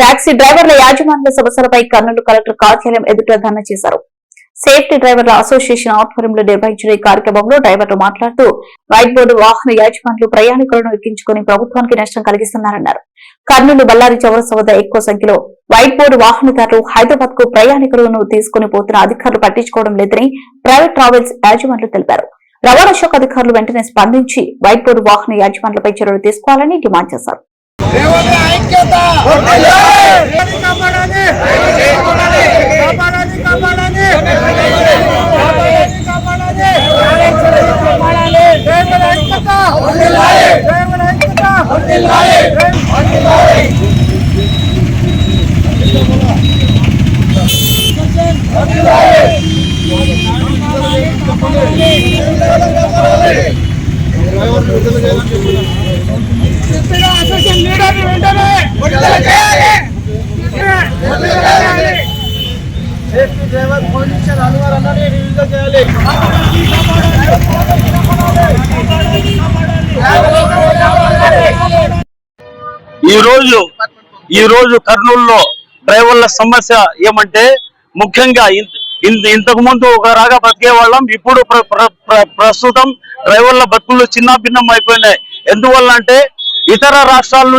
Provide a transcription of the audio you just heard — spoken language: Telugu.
టాక్సీ డ్రైవర్ల యాజమాన్య సమస్యలపై కర్నూలు కలెక్టర్ కార్యాలయం ఎదుట ధర్నా చేశారు. సేఫ్టీ డ్రైవర్ల అసోసియేషన్ ఆధ్వర్యంలో నిర్వహించిన ఈ కార్యక్రమంలో డ్రైవర్లు మాట్లాడుతూ వైట్ బోర్డు వాహన యాజమాన్లు ప్రయాణికులను ఎక్కించుకుని ప్రభుత్వానికి నష్టం కలిగిస్తున్నారన్నారు. కర్నూలు బళ్ళారి చౌరస వద్ద ఎక్కువ సంఖ్యలో వైట్ బోర్డు వాహనదారులు హైదరాబాద్కు ప్రయాణికులను తీసుకుని పోతున్న అధికారులు పట్టించుకోవడం లేదని ప్రైవేట్ ట్రావెల్స్ యాజమాన్లు తెలిపారు. రవాణా శాఖ అధికారులు వెంటనే స్పందించి వైట్ బోర్డు వాహన యాజమాన్లపై చర్యలు తీసుకోవాలని డిమాండ్ చేశారు. కాపాడాలి కాపాడాలి కాపాడాలి కాపాడాలి కాపాడాలి లీడర్ వెంటనే సేఫ్టీ డ్రైవర్ చేయాలి. ఈ రోజు ఈ రోజు కర్నూలులో డ్రైవర్ల సమస్య ఏమంటే ముఖ్యంగా ఇంతకు ముందు ఒక రాగా బతికే వాళ్ళం ఇప్పుడు ప్ర- ప్ర- ప్రస్తుతం డ్రైవర్ల బతుకులు చిన్న భిన్నం అయిపోయినాయి. ఎందువల్ల అంటే ఇతర రాష్ట్రాల నుంచి